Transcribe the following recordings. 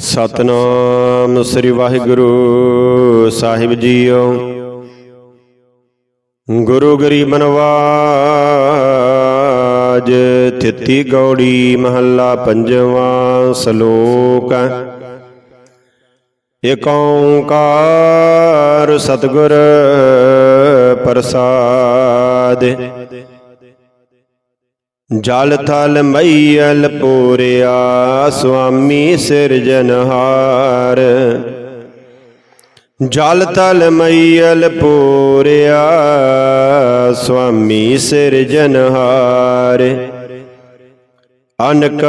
ਸਤਨਾਮ ਸ੍ਰੀ ਵਾਹਿਗੁਰੂ ਸਾਹਿਬ ਜੀਓ। ਗੁਰੂ ਗਰੀਬ ਨਵਾਜ ਤਿੱਤੀ ਗੌੜੀ ਮਹੱਲਾ ਪੰਜਵਾਂ ਸ਼ਲੋਕ। ਏਕ ਓੰਕਾਰ ਸਤਿਗੁਰ ਪ੍ਰਸਾਦ। ਜਲ ਥਲ ਮਈਲ ਪੂਰਿਆ, ਸੁਆਮੀ ਸਿਰਜਨਹਾਰ ਜਲ ਥਲ ਮਈਲ ਪੂਰਿਆ, ਸੁਆਮੀ ਸਿਰਜਨਹਾਰ ਅਨਕ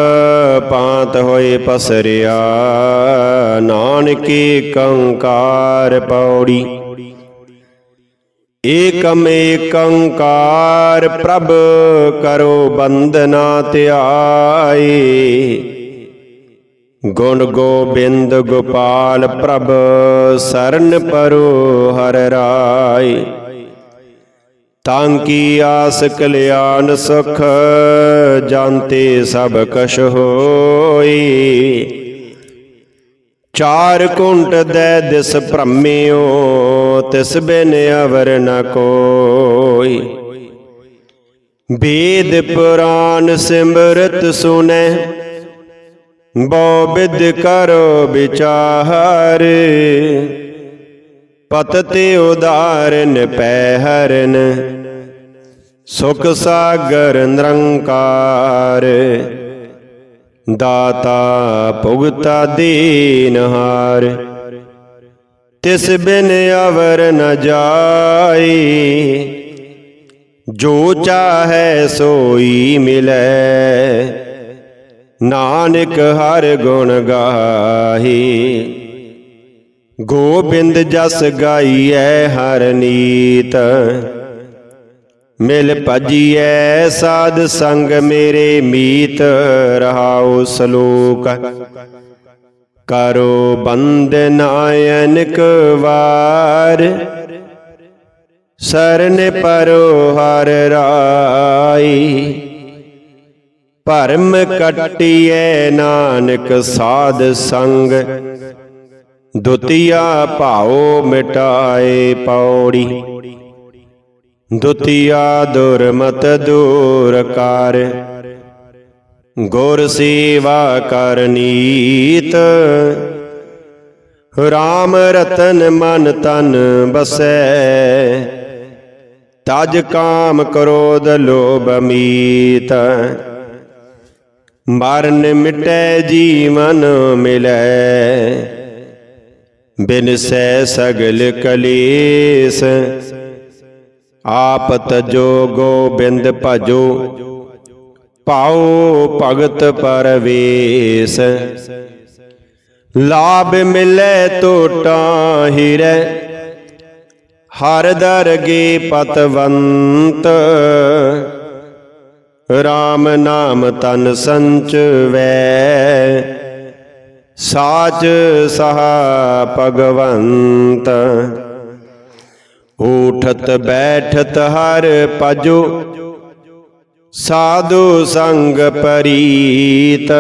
ਪਾਂਤ ਹੋਏ ਪਸਰਿਆ, ਨਾਨਕੀ ਕੰਕਾਰ ਪੌੜੀ। ਏਕਮ ਏਕੰਕਾਰ ਪ੍ਰਭ ਕਰੋ ਬੰਦਨਾ ਧਿਆਏ। ਗੁਣ ਗੋਬਿੰਦ ਗੋਪਾਲ ਪ੍ਰਭ ਸਰਨ ਪਰੋ ਹਰ ਰਾਏ। ਤਾਂ ਕੀ ਆਸ ਕਲਿਆਣ ਸੁਖ ਜਾਂਤੇ ਸਭ ਕਛ ਹੋਈ ਚਾਰ ਕੁੰਟ ਦੇ ਦਿਸ ਭ੍ਰਮਿਓ, ਤਿਸ ਬਿਨ ਅਵਰ ਨ ਕੋਈ। ਵੇਦ ਪੁਰਾਨ ਸਿਮਰਤ ਸੁਨੈ, ਬੋ ਬਿਦ ਕਰੋ ਵਿਚਾਰ। ਪਤ ਤੇ ਉਦਾਰਨ ਪੈ ਹਰਨ ਸੁਖ ਸਾਗਰ ਨਿਰੰਕਾਰ। ਦਾਤਾ ਭੁਗਤਾ ਦੀਨਹਾਰ ਤਿਸ ਬਿਨ ਅਵਰ ਨ ਜਾਏ। ਜੋ ਚਾਹੈ ਸੋਈ ਮਿਲੈ। ਨਾਨਕ ਹਰ ਗੁਣ ਗਾਹੀ। ਗੋਬਿੰਦ ਜਸ ਗਾਈਐ ਹਰ ਨੀਤ। ਮਿਲ ਭਜੀਐ ਸਾਧ ਸੰਗ ਮੇਰੇ ਮੀਤ, ਰਹਾਉ ਸਲੋਕ। ਕਰੋ ਬੰਦ ਨਾਇਨਕ ਵਾਰ, ਸਰਨ ਪਰੋ ਹਰ ਰਾਈ। ਭਰਮ ਕਟਿਐ ਨਾਨਕ ਸਾਧ ਸੰਗ, ਦੁਤੀਆ ਭਾਉ ਮਿਟਾਏ ਪੌੜੀ। ਦੁਤੀਆ ਦੁਰਮਤ ਦੂਰ ਕਰ। ਗੁਰ ਸੇਵਾ ਕਰਨੀਤ ਰਾਮ ਰਤਨ ਮਨ ਤਨ ਬਸੈ। ਤਜ ਕਾਮ ਕਰੋਧ ਲੋਭ ਮੀਤ। ਮਰਨ ਮਿਟੈ ਜੀਵਨ ਮਿਲੈ। ਬਿਨ ਸੈ ਸਗਲ ਕਲੇਸ। ਆਪ ਤਜੋ ਗੋਬਿੰਦ ਭਜੋ ਪਾਉ ਭਗਤ ਪਰਵੇਸ। ਲਾਭ ਮਿਲੇ ਟੋਟਾ ਹਿਰੈ, ਹਰ ਦਰਗੇ ਪਤਵੰਤ। RAM ਨਾਮ ਤਨ ਸੰਚ ਵੈ, ਸਾਚ ਸਹਾ ਭਗਵੰਤ। ਉਠਤ ਬੈਠਤ ਹਰ ਪਜੋ ਸਾਧੂ ਸੰਗ ਪਰੀਤ।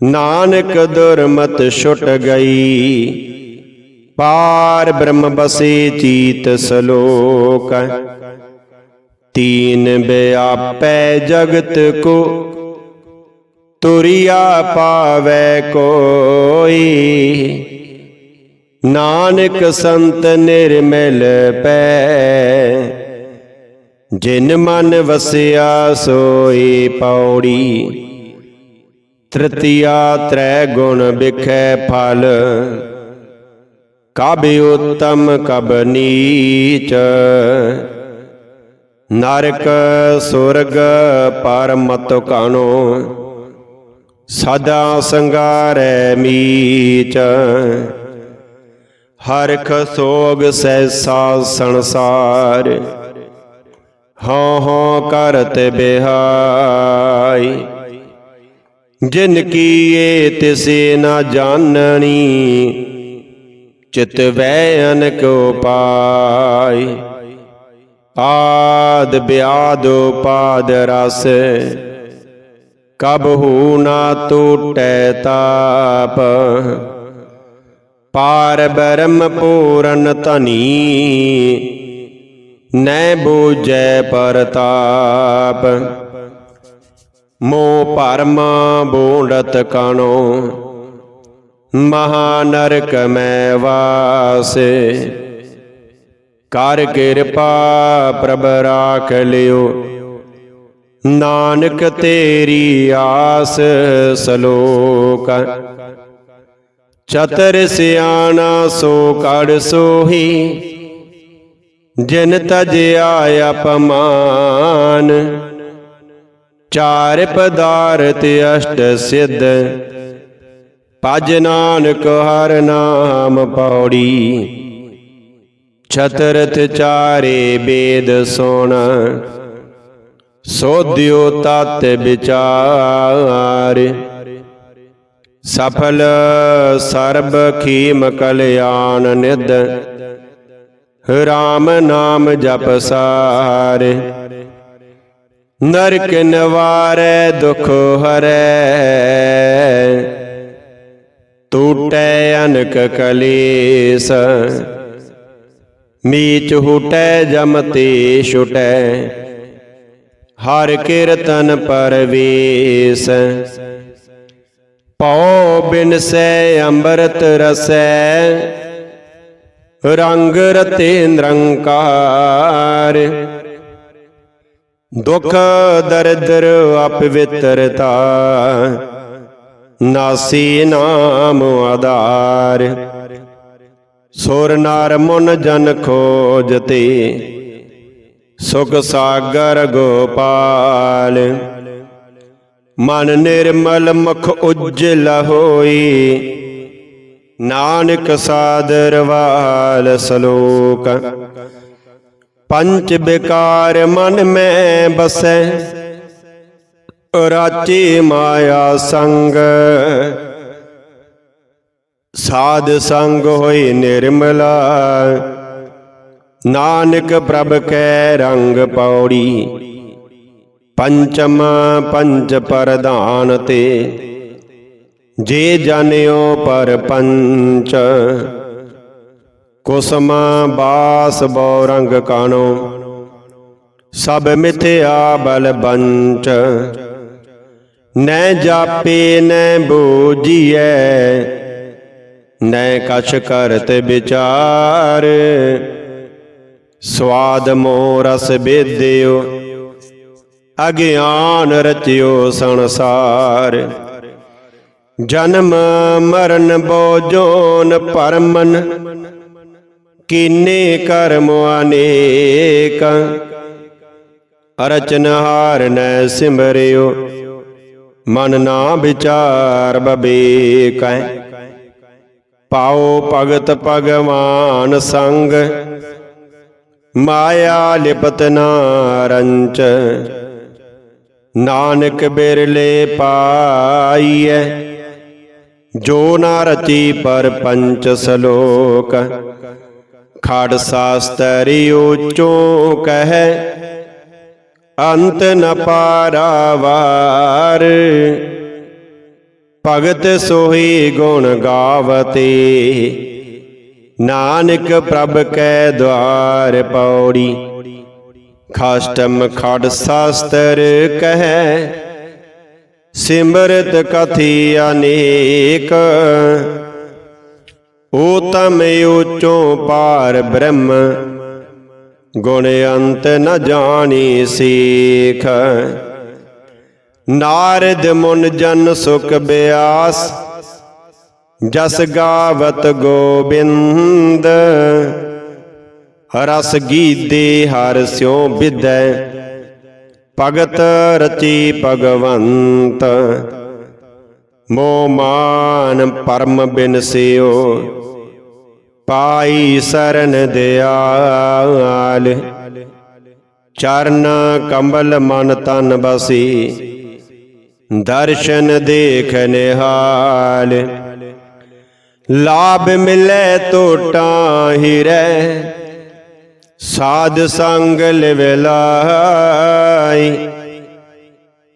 ਨਾਨਕ ਦੁਰਮਤ ਛੁਟ ਗਈ, ਪਾਰ ਬ੍ਰਹਮ ਬਸੇ ਚੀਤ ਸਲੋਕ। ਤੀਨ ਬਿਆਪੈ ਜਗਤ ਕੋ, ਤੁਰਿਆ ਪਾਵੈ ਕੋਈ। ਨਾਨਕ ਸੰਤ ਨਿਰਮਲ ਪੈ, ਜਿਨ ਮਨ ਵਸਿਆ ਸੋਈ ਪੌੜੀ। ਤ੍ਰਿਤੀਆ ਤ੍ਰੈ ਗੁਣ ਬਿਖੈ ਫਲ, ਕਬ ਉਤਮ ਕਬ ਨੀਚ। ਨਰਕ ਸੁਰਗ ਪਰਮਤ ਕਾਣੋ, ਸਦਾ ਸੰਗਾਰੈ ਮੀਚ। ਹਰਖ ਸੋਗ ਸੈਸਾ ਸੰਸਾਰ। ਹਾਂ ਹਉ ਕਰਤ ਬਿਹਾਈ। ਜਿਨ ਕੀਏ ਤਿਸੇ ਨਾ ਜਾਣਨੀ, ਚਿਤ ਵੈ ਅਨਕ ਉਪਾਈ। ਆਦ ਬਿਆਦ ਉਪਾਦ ਰਸ ਕਬਹੂ ਨਾ ਟੂਟੈ ਤਾਪ। ਪਾਰ ਬ੍ਰਹਮ ਪੂਰਨ ਧਨੀ। ਨੈ ਬੂਝੈ ਪਰਤਾਪ। ਮੋਹ ਭਰਮ ਬੋੜਤ ਕਣੋ। ਮਹਾ ਨਰਕ ਮੈਂ ਵਾਸੇ। ਕਰ ਕਿਰਪਾ ਪ੍ਰਭ ਰਾਖ ਲਿਓ। ਨਾਨਕ ਤੇਰੀ ਆਸ ਸਲੋਕ। ਚਤਰ ਸਿਆਣਾ ਸੋ ਕੜ ਸੋਹੀ, ਜਿਨ ਤਜਿਆ ਅਪਮਾਨ ਚਾਰ ਪਦਾਰਥ ਅਸ਼ਟ ਸਿੱਧ, ਭਜ ਨਾਨਕ ਹਰ ਨਾਮ ਪੌੜੀ। ਛਤਰਥ ਚਾਰੇ ਬੇਦ ਸੋਣ, ਸੋਧਿਓ ਤਤ ਵਿਚਾਰ। ਸਫਲ ਸਰਬ ਖੀਮ ਕਲਿਆਣ ਨਿਦ ਰਾਮ ਨਾਮ ਜਪ ਸਾਰ। ਨਰਕ ਨਿਵਾਰੈ, ਦੁਖ ਹਰੈ। ਟੂਟੈ ਅਨਕ ਕਲੇਸ। ਮੀਚ ਹੁਟੈ ਜਮਤੇ ਛੁਟੈ। ਹਰ ਕੀਰਤਨ ਪਰਵੇਸ। ਪਉ ਬਿਨਸੈ ਅੰਮ੍ਰਿਤ ਰਸੈ। ਰੰਗ ਰਤੇ ਨਿਰੰਕਾਰ। ਦੁਖ ਦਰਦਰ ਅਪਵਿੱਤਰਤਾ ਨਾਸੀ ਨਾਮ ਆਧਾਰ। ਸੁਰ ਨਰ ਮਨ ਜਨ ਖੋਜਤੇ। ਸੁਖ ਸਾਗਰ ਗੋਪਾਲ। ਮਨ ਨਿਰਮਲ ਮੁਖ ਉਜਲ ਹੋਈ। ਨਾਨਕ ਸਾਦਰ ਵਾਲ ਸਲੋਕ। ਪੰਚ ਵਿਕਾਰ ਮਨ ਮੈਂ ਬਸੈ। ਰਾਚੀ ਮਾਇਆ ਸੰਗ। ਸਾਧ ਸੰਗ ਹੋਈ ਨਿਰਮਲਾ। ਨਾਨਕ ਪ੍ਰਭ ਕੈ ਰੰਗ ਪੌੜੀ। ਪੰਚਮ ਪੰਚ ਪਰਧਾਨ ਤੇ। ਜੇ ਜਾਣਿਓ ਪਰ ਪੰਚ, ਕੁਸਮ ਬਾਸ ਬੋ ਰੰਗ ਕਾਣੋ। ਸਭ ਮਿਥਿਆ ਬਲ ਬੰਚ, ਨੈ ਜਾਪੇ ਨੈ ਬੂਝੀਐ, ਨੈ ਕਛ ਕਰਤ ਵਿਚਾਰ। ਸਵਾਦ ਮੋ ਰਸ ਬੇਦਿਓ ਅਗਿਆਨ ਰਚਿਓ ਸੰਸਾਰ। ਜਨਮ ਮਰਨ ਬੋਜੋਨ ਪਰਮਨ, ਕੀਨੇ ਕਰਮ ਅਨੇਕ। ਰਚਨਹਾਰ ਨੈ ਸਿਮਰਿਓ, ਮਨ ਨਾ ਵਿਚਾਰ ਬਬੇਕੈ। ਪਾਓ ਭਗਤ ਭਗਵਾਨ ਸੰਗ, ਮਾਇਆ ਲਿਪਤ ਨਾ ਰੰਚ। ਨਾਨਕ ਬਿਰਲੇ ਪਾਈਐ, ਜੋ ਨਾ ਰਚੀ ਪਰ ਪੰਚ ਸਲੋਕ। ਖੜ ਸਾਸਤਰੀ ਉਚੋ ਕਹੈ, ਅੰਤ ਨ ਪਾਰਾਵਾਰ। ਭਗਤ ਸੋਹੀ ਗੁਣ ਗਾਵਤੇ, ਨਾਨਕ ਪ੍ਰਭ ਕੈ ਦਵਾਰ ਪੌੜੀ। ਖਾਸ਼ਟਮ ਖੜ ਸਾਸਤਰ ਕਹੈ, ਸਿਮਰਤ ਕਥੀ ਅਨੇਕ। ਊਤਮ ਉਚੋ ਪਾਰ ਬ੍ਰਹਮ, ਗੁਣ ਅੰਤ ਨ ਜਾਣੀ ਸੀਖ। ਨਾਰਦ ਮੁਨ ਜਨ ਸੁਖ ਬਿਆਸ, ਜਸ ਗਾਵਤ ਗੋਬਿੰਦ। ਰਸ ਗੀਤੇ ਹਰ ਸਿਉ ਵਿਦੈ ਭਗਤ ਰਚੀ ਭਗਵੰਤ ਮੋ ਮਾਨ ਪਰਮ ਬਿਨਸਿਓ ਪਾਈ ਸਰਨ ਦਿਆਲ, ਚਰਨ ਕੰਬਲ ਮਨ ਤਨ ਬਸੀ। ਦਰਸ਼ਨ ਦੇਖ ਨਿਹਾਲ, ਲਾਭ ਮਿਲੇ ਟੋਟਾ ਹਿਰੈ। ਸਾਧ ਸੰਗ ਲਿਵਲਾਈ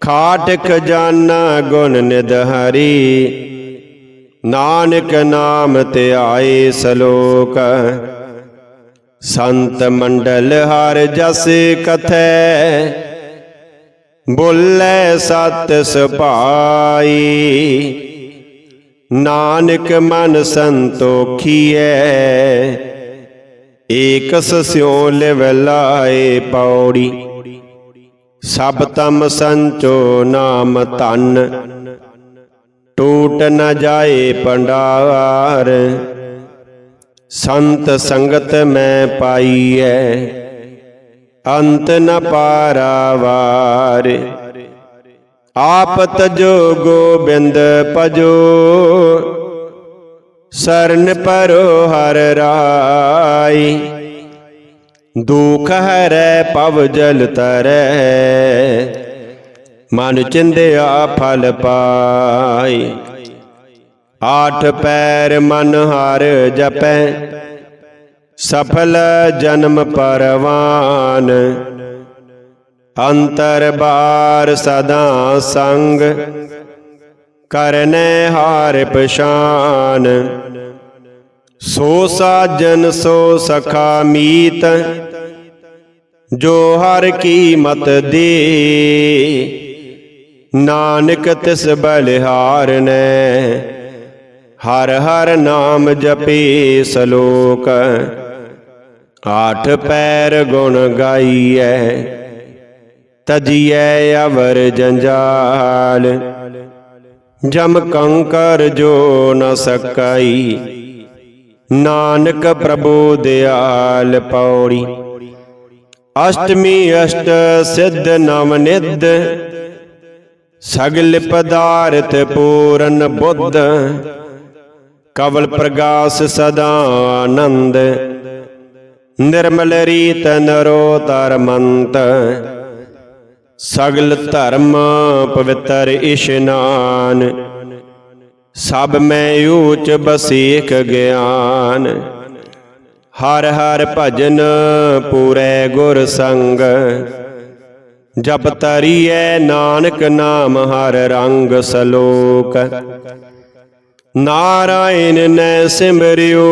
ਖਾਟਕ ਜਾਨਾ ਗੁਣ ਨਿਦਹਰੀ ਨਾਨਕ ਨਾਮ ਤੇ ਆਏ ਸਲੋਕ। ਸੰਤ ਮੰਡਲ ਹਰ ਜਸ ਕਥੈ। ਬੋਲੇ ਸਤ ਸੁਭਾਈ। ਨਾਨਕ ਮਨ ਸੰਤੋਖੀਐ। ਏਕਸ ਸਿਉ ਲਿਵ ਪੌੜੀ। ਸਭ ਤਮ ਸੰਚੋ ਨਾਮ ਧਨ। ਟੂਟ ਨ ਜਾਏ ਪੰਡਾਰ ਸੰਤ ਸੰਗਤ ਮੈਂ ਪਾਈ ਪਾਈਐ। ਅੰਤ ਨ ਪਾਰਾਵਾਰ। ਆਪ ਤਜੋ ਗੋਬਿੰਦ ਭਜੋ। ਸਰਨ ਪਰੋ ਹਰ ਰਾਈ। ਦੁਖ ਹਰੈ ਪਵ ਜਲ ਤਰੈ। ਮਨ ਚਿੰਦਿਆ ਫਲ ਪਾਈ। ਆਠ ਪੈਰ ਮਨ ਹਰ ਜਪੈ। ਸਫਲ ਜਨਮ ਪਰਵਾਨ। ਅੰਤਰ ਬਾਰ ਸਦਾ ਸੰਗ। ਕਰਨੇ ਹਾਰ ਪਛਾਨ। ਸੋ ਸਾਜਨ, ਸੋ ਸਖਾ ਮੀਤ, ਜੋ ਹਰ ਕੀ ਮਤ ਦੇ। ਨਾਨਕ ਤਿਸ ਬਲਿਹਾਰ ਨੇ, ਹਰ ਹਰ ਨਾਮ ਜਪੇ ਸਲੋਕ। ਆਠ ਪੈਰ ਗੁਣ ਗਾਈਐ, ਤਜੀਐ ਅਵਰ ਜੰਜਾਲ। ਜਮ ਕੰਕਰ ਜੋ ਨ ਸਕਾਈ ਨਾਨਕ ਪ੍ਰਭੂ ਦਿਆਲ ਪੌੜੀ। ਅਸ਼ਟਮੀ ਅਸ਼ਟ ਸਿੱਧ ਨਵ ਨਿਧ, ਸਗਲ ਪਦਾਰਥ ਪੂਰਨ ਬੁੱਧ, ਕਵਲ ਪ੍ਰਗਾਸ ਸਦਾ ਆਨੰਦ, ਨਿਰਮਲ ਰੀਤ ਨਰੋ ਤਰਮੰਤ ਸਗਲ ਧਰਮ ਪਵਿੱਤਰ ਇਸ਼ਨਾਨ ਸਭ ਮੈਂ ਊਚ ਬਸੀਖ ਗਿਆਨ। ਹਰ ਹਰ ਭਜਨ ਪੂਰੇ ਗੁਰ ਸੰਗ। ਜਪ ਤਰੀਐ ਨਾਨਕ ਨਾਮ ਹਰ ਰੰਗ ਸਲੋਕ। ਨਾਰਾਇਣ ਨੇ ਸਿਮਰਿਓ,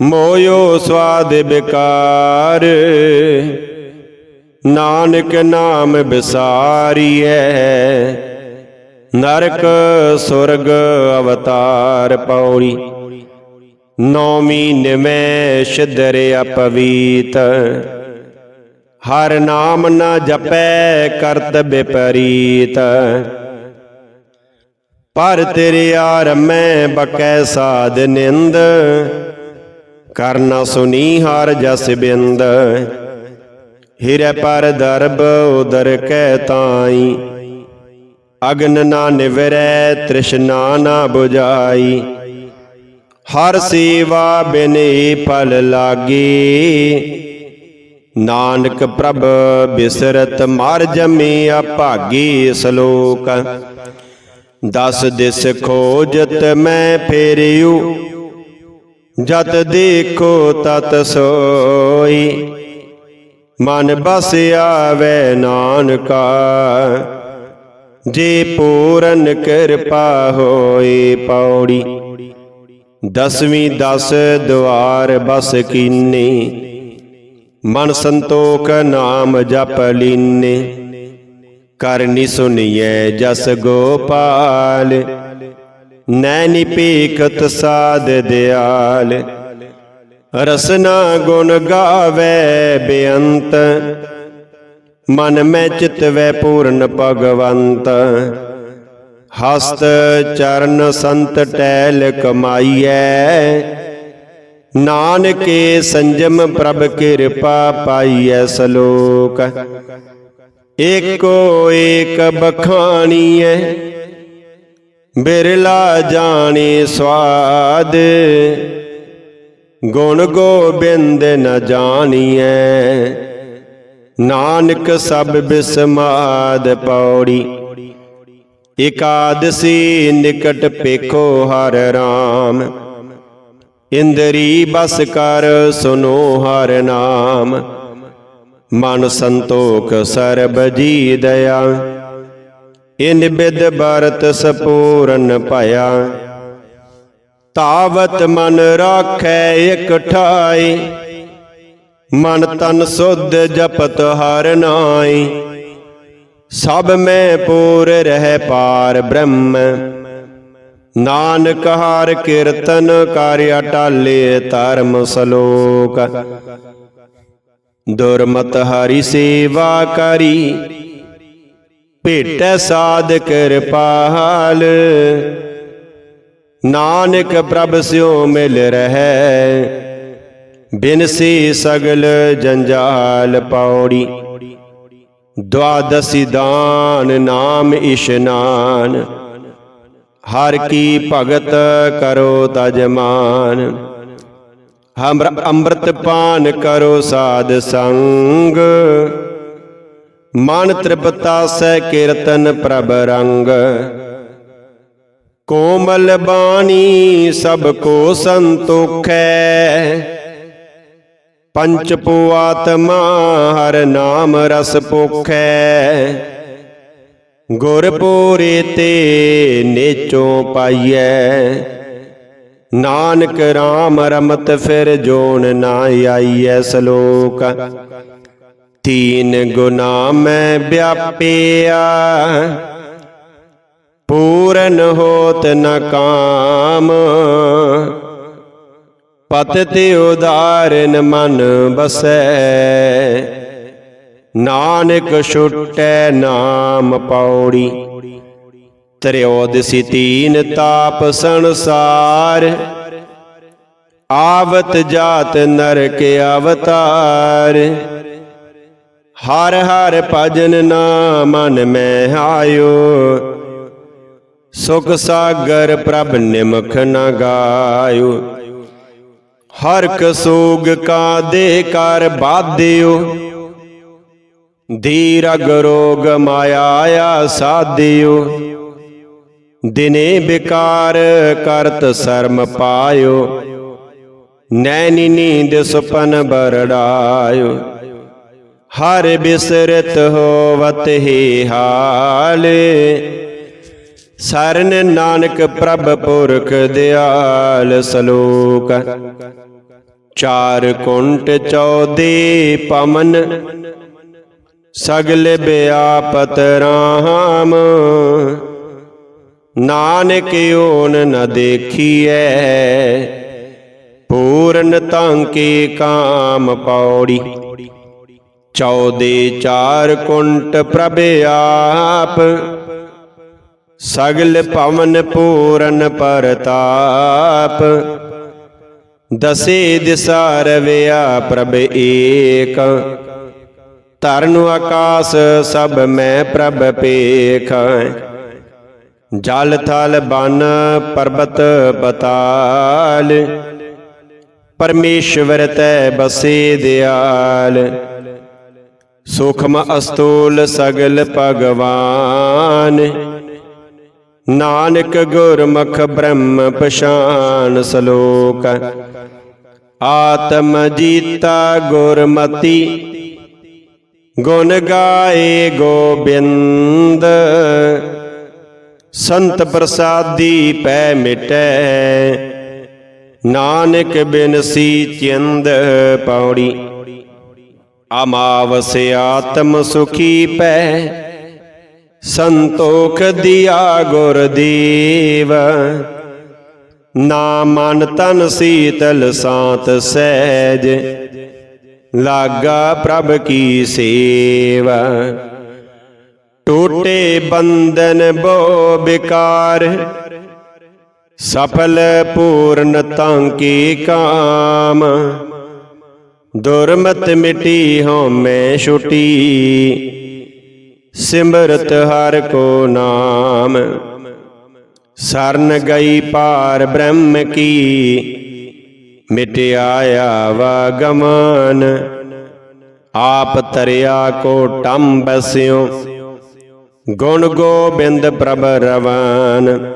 ਮੋਇਓ ਸਵਾਦ ਬਿਕਾਰ ਨਾਨਕ ਨਾਮ ਵਿਸਾਰੀਐ ਨਰਕ ਸੁਰਗ ਅਵਤਾਰ ਪੌੜੀ ਨੌਮੀ ਨਿਮੈ ਸ਼ਿਦਰ ਅਪਵੀਤ। ਹਰ ਨਾਮ ਨਾ ਜਪੈ ਕਰਤ ਵਿਪਰੀਤ ਪਰ ਤੇਰੇ ਆਰਮੈ ਬਕੈ ਸਾਧ ਨਿੰਦ ਕਰਨਾ ਸੁਨੀ ਹਰ ਜਸ ਬਿੰਦ। ਹਿਰੈ ਪਰ ਦਰਬ ਉਦਰ ਕੈ ਤਾਈ ਅਗਨ ਨਾ ਨਿਵਰੈ, ਤ੍ਰਿਸ਼ਨਾ ਨਾ 부ਜਾਈ ਹਰ ਸੇਵਾ ਬਿਨੇ ਫਲ ਲਾਗੇ। ਨਾਨਕ ਪ੍ਰਭ ਬਿਸਰਤ, ਮਰ ਜਮੇ ਅਭਾਗੀ ਸ਼ਲੋਕ। ਦਸ ਦਿਸ ਖੋਜਤ ਮੈਂ ਫੇਰਿਉ, ਜਤ ਦੇਖੋ ਤਤ ਸੋਈ। ਮਨ ਬਸ ਵੈ ਨਾਨਕਾ ਜੇ ਪੂਰਨ ਕਿਰਪਾ ਹੋਏ ਪੌੜੀ, ਦਸਵੀਂ ਦਸ ਦੁਆਰ ਬਸ ਕੀਨੇ, ਮਨ ਸੰਤੋਖ ਨਾਮ ਜਪ ਲੀਨੇ ਕਰਨੀ ਸੁਨੀਐ ਜਸ ਗੋਪਾਲ ਨੈਣੀ ਪੀਖਤ ਸਾਧ ਦਿਆਲ, ਰਸਨਾ ਗੁਣ ਗਾਵੇ ਬੇਅੰਤ ਮਨ ਮੈਂ ਚਿਤਵੈ ਪੂਰਨ ਭਗਵੰਤ। ਹਸਤ ਚਰਨ ਸੰਤ ਟੈਲ ਕਮਾਈਐ। ਨਾਨਕੇ ਸੰਜਮ ਪ੍ਰਭ ਕਿਰਪਾ ਪਾਈਐ ਸਲੋਕ। ਏਕੋ ਏਕ ਬਖਾਣੀਐ। ਬਿਰਲਾ ਜਾਣੇ ਸਵਾਦ। ਗੁਣ ਗੋਬਿੰਦ ਨ ਜਾਣੀਐ। ਨਾਨਕ ਸਭ ਬਿਸਮਾਦ ਪੌੜੀ। ਇਕਾਦਸੀ ਨਿਕਟ ਪੇਖੋ ਹਰ ਰਾਮ। ਇੰਦਰੀ ਬਸ ਕਰ ਸੁਨੋ ਹਰ ਨਾਮ। ਮਨ ਸੰਤੋਖ ਸਰਬ ਜੀ ਦਇਆ। ਇਨ ਬਿਦ ਬਰਤ ਸਪੂਰਨ ਭਇਆ। ਤਾਵਤ ਮਨ ਰਾਖੈ ਇਕ ਮਨ ਤਨ ਸੁਧ ਜਪਤ ਹਰ ਨਾਈ ਸਭ ਮੈਂ ਪੂਰ ਰਹਿ ਪਾਰ ਬ੍ਰਹਮ। ਨਾਨਕ ਹਰ ਕੀਰਤਨ ਕਰ ਅਟਾਲੇ ਧਰਮ ਸਲੋਕ। ਦੁਰਮਤ ਹਰੀ ਸੇਵਾ ਕਰੀ। ਭੇਟੈ ਸਾਧ ਕਿਰਪਾਲ। ਨਾਨਕ ਪ੍ਰਭ ਸਿਓ ਮਿਲ ਰਹਿ। ਬਿਨਸੀ ਸਗਲ ਜੰਜਾਲ ਪੌੜੀ ਦਵਾਦਸੀ ਦਾਨ ਨਾਮ ਇਸ਼ਨਾਨ ਹਰ ਕੀ ਭਗਤ ਕਰੋ ਤਜਮਾਨ ਹਮਰ ਅੰਮ੍ਰਿਤ ਪਾਨ ਕਰੋ ਸਾਧ ਸੰਗ, ਮਨ ਤ੍ਰਿਪਤਾ ਸਹਿ ਕੀਰਤਨ ਪ੍ਰਭ ਰੰਗ। ਕੋਮਲ ਬਾਣੀ ਸਭ ਕੋ ਸੰਤੋਖੈ ਪੰਚ ਪੂਆਤਮਾ ਹਰ ਨਾਮ ਰਸ ਪੋਖੈ। ਗੁਰ ਪੂਰੇ ਤੇ ਨੇਚੋਂ ਪਾਈਐ। ਨਾਨਕ RAM ਰਮਤ ਫਿਰ ਜੋਨ ਨਾ ਆਈਐ ਸ਼ਲੋਕ। ਤੀਨ ਗੁਨਾ ਮੈਂ ਵਿਆਪਿਆ। ਪੂਰਨ ਹੋਤ ਨ ਕਾਮ। ਪਤ ਉਦਾਰਨ ਮਨ ਬਸੈ। ਨਾਨਕ ਛੁਟੈ ਨਾਮ ਪੌੜੀ। ਤ੍ਰਿਓਦਸੀ ਤੀਨ ਤਾਪ ਸੰਸਾਰ। ਆਵਤ ਜਾਤ ਨਰਕ ਅਵਤਾਰ। ਹਰ ਹਰ ਭਜਨ ਨਾ ਮਨ ਮੈਂ ਆਇਓ। ਸੁਖ ਸਾਗਰ ਪ੍ਰਭ ਨਿਮਖ ਨਾ ਗਾਇਓ। ਹਰ ਕਸੂਗ ਕਾ ਦੇ ਕਰ ਬਾਧਿਓ। ਧੀਰਗ ਰੋਗ ਮਾਇਆ ਸਾਧਿਓ। ਦਿਨੇ ਬਿਕਾਰ ਕਰਤ ਸ਼ਰਮ ਪਾਇਓ। ਨੈਣੀ ਨੀਂਦ ਸੁਪਨ ਬਰੜਾਇਓ। ਹਰ ਬਿਸਰਤ ਹੋਵਤ ਹੀ ਹਾਲ। ਸਰਨ ਨਾਨਕ ਪ੍ਰਭ ਪੁਰਖ ਦਿਆਲ ਸਲੋਕ। ਚਾਰ ਕੁੰਟ ਚੌਦੇ ਪਮਨ, ਸਗਲ ਬਿਆਪਤ ਰਾਮ। ਨਾਨਕ ਓਨ ਨ ਦੇਖੀਐ, ਪੂਰਨ ਤਾਂ ਕੀ ਕਾਮ ਪੌੜੀ। ਚੌਦੇ ਚਾਰ ਕੁੰਟ ਪ੍ਰਭ ਆਪ, ਸਗਲ ਪਵਨ ਪੂਰਨ ਪਰਤਾਪ। ਦਸੇ ਦਿਸਾ ਰਵਿਆ ਪ੍ਰਭ ਏਕ। ਧਰਨ ਆਕਾਸ ਸਭ ਮੈਂ ਪ੍ਰਭ ਪੇਖ। ਜਲ ਥਲ ਬਨ ਪਰਬਤ ਪਤਾਲ ਪਰਮੇਸ਼ਵਰ ਤੈ ਬਸੇ ਦਿਆਲ। ਸੁਖਮ ਅਸਤੂਲ ਸਗਲ ਭਗਵਾਨ। ਨਾਨਕ ਗੁਰਮੁਖ ਬ੍ਰਹਮ ਪਛਾਨ ਸ਼ਲੋਕ। ਆਤਮ ਜੀਤਾ ਗੁਰਮਤੀ, ਗੁਣ ਗਾਏ ਗੋਬਿੰਦ। ਸੰਤ ਪ੍ਰਸਾਦੀ ਪੈ ਮਿਟੈ, ਨਾਨਕ ਬਿਨਸੀ ਚਿੰਦ ਪੌੜੀ। ਅਮਾਵਸ ਆਤਮ ਸੁਖੀ ਪੈ ਸੰਤੋਖ ਦਿਆ ਗੁਰਦੀਵ ਨਾ ਮਨ ਤਨ ਸੀਤਲ ਸਾਤ ਸਹਿਜ। ਲਾਗਾ ਪ੍ਰਭ ਕੀ ਸੇਵਾ। ਟੋਟੇ ਬੰਧਨ ਬੋ ਬਿਕਾਰ। ਸਫਲ ਪੂਰਨ ਤਾਂ ਕੀ ਕਾਮ। ਦੁਰਮਤ ਮਿਟੀ ਹਉਮੈ ਛੁਟੀ। ਸਿਮਰਤ ਹਰ ਕੋ ਨਾਮ। ਸਰਨ ਗਈ ਪਾਰ ਬ੍ਰਹਮ ਕੀ। ਮਿਟਿਆਇਆ ਵਾਗਮਨ ਆਪ ਤਰਿਆ ਕੋ ਟੰਬ ਬਸਿਓ ਗੁਣ ਗੋਬਿੰਦ ਪ੍ਰਭ ਰਵਾਨ।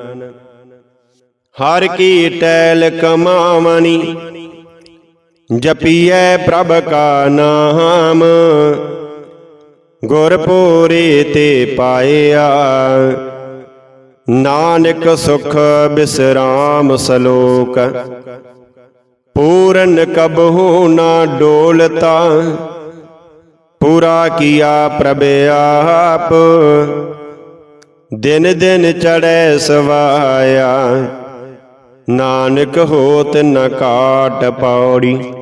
ਹਰ ਕੀ ਟੈਲ ਕਮਾਵਣੀ। ਜਪੀਐ ਪ੍ਰਭ ਕਾ ਨਾਮ। ਗੁਰਪੂਰੀ ਤੇ ਪਾਇਆ। ਨਾਨਕ ਸੁਖ ਬਿਸਰਾਮ ਸਲੋਕ। ਪੂਰਨ ਕਬਹੂ ਨਾ ਡੋਲਤਾ। ਪੂਰਾ ਕੀਆ ਪ੍ਰਭ ਆਪ। ਦਿਨ ਦਿਨ ਚੜੈ ਸਵਾਇਆ। ਨਾਨਕ ਹੋਤ ਨ ਕਾਟ ਪੌੜੀ।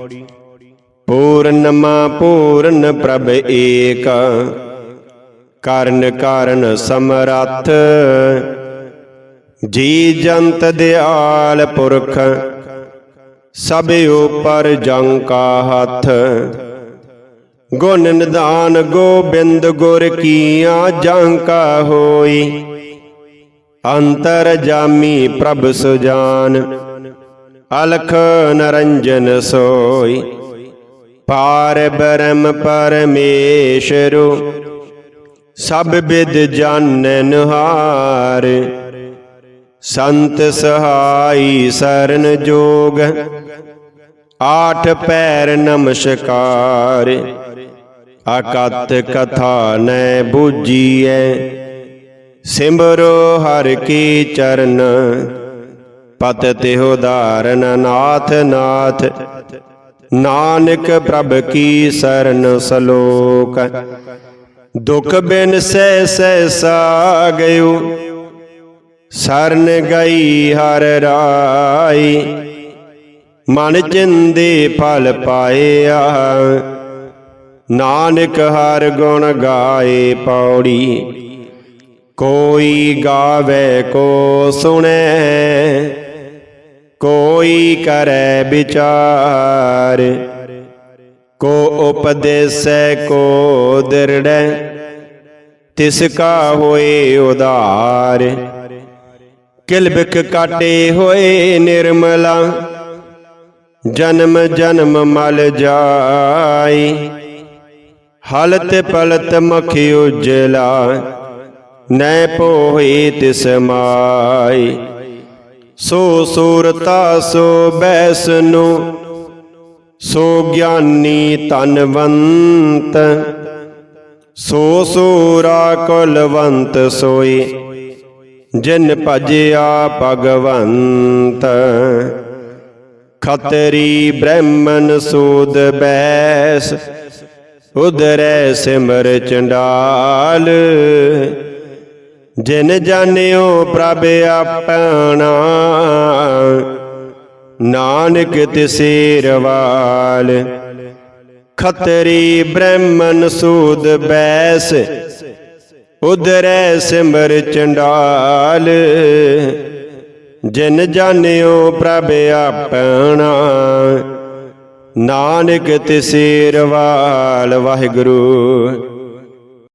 ਪੂਰਨਮਾ ਪੂਰਨ ਪ੍ਰਭ ਏਕ। ਕਰਨ ਕਾਰਨ ਸਮਰੱਥ। ਜੀ ਜੰਤ ਦਿਆਲ ਪੁਰਖ, ਸਭ ਉਪਰ ਜੰ ਕਾ ਹੱਥ। ਗੁਣ ਨਿਦਾਨ ਗੋਬਿੰਦ ਗੁਰ ਕੀਆਂ ਜੰ ਕਾ ਹੋਈ। ਅੰਤਰ ਜਾਮੀ ਪ੍ਰਭ ਸੁਜਾਨ, ਅਲਖ ਨਰੰਜਨ ਸੋਈ। ਪਾਰ ਬ੍ਰਹਮ ਪਰਮੇਸ਼ਰੋ, ਸਭ ਵਿਦ ਜਾਣਨ ਹਾਰ ਸੰਤ ਸਹਾਈ ਸਰਨ ਜੋਗ, ਆਠ ਪੈਰ ਨਮਸਕਾਰ। ਅਕਤ ਕਥਾ ਨੈ ਬੂਜੀਐ, ਸਿਮਰੋ ਹਰ ਕੀ ਚਰਨ। ਪਤ ਤਿਹੁ ਧਾਰਨ ਨਾਥ ਨਾਥ ਨਾਨਕ ਪ੍ਰਭ ਕੀ ਸਰਨ ਸਲੋਕ। ਦੁਖ ਬਿਨ ਸਹਿ ਸਹਿ ਸਾ ਸਰਨ ਗਈ ਹਰ ਰਾਈ। ਮਨ ਚਿੰਦੇ ਫਲ ਪਾਇਆ, ਨਾਨਕ ਹਰ ਗੁਣ ਗਾਏ ਪੌੜੀ। ਕੋਈ ਗਾਵੇ ਕੋ ਸੁਣੈ ਕੋਈ ਕਰੈ ਵਿਚਾਰ, ਕੋ ਉਪਦੇਸੈ ਕੋ ਦਿਰੜੈ, ਤਿਸ ਕਾ ਹੋਏ ਉਧਾਰ ਕਿਲਬਿਕ ਕਾਟੇ ਹੋਏ ਨਿਰਮਲਾ, ਜਨਮ ਜਨਮ ਮਲ ਜਾਈ। ਹਲਤ ਪਲਤ ਮਖ ਉਜਲਾ, ਨੈ ਪੋਹੀ ਤਿਸ ਮਾਈ। ਸੋ ਸੂਰਤਾ, ਸੋ ਬੈਸਨੋ, ਸੋ ਗਿਆਨੀ ਤਨਵੰਤ ਸੋ ਸੂਰਾ ਕੁਲਵੰਤ ਸੋਈ, ਜਿਨ ਭਜਿਆ ਭਗਵੰਤ। ਖਤਰੀ ਬ੍ਰਹਮਨ ਸੂਦ ਬੈਸ ਉਦਰੈ ਸਿਮਰ ਚੰਡਾਲ। ਜਿਨ ਜਾਣਿਓ ਪ੍ਰਭ ਆਪਣਾ, ਨਾਨਕ ਤਿਸੇ ਰਵਾਲ। ਖਤਰੀ ਬ੍ਰਹਮਨ ਸੂਦ ਬੈਸ ਉਦਰੈ ਸਿਮਰ ਚੰਡਾਲ। ਜਿਨ ਜਾਣਿਓ ਪ੍ਰਭ ਆਪਣਾ, ਨਾਨਕ ਤਿਸੇ ਰਵਾਲ। ਵਾਹਿਗੁਰੂ।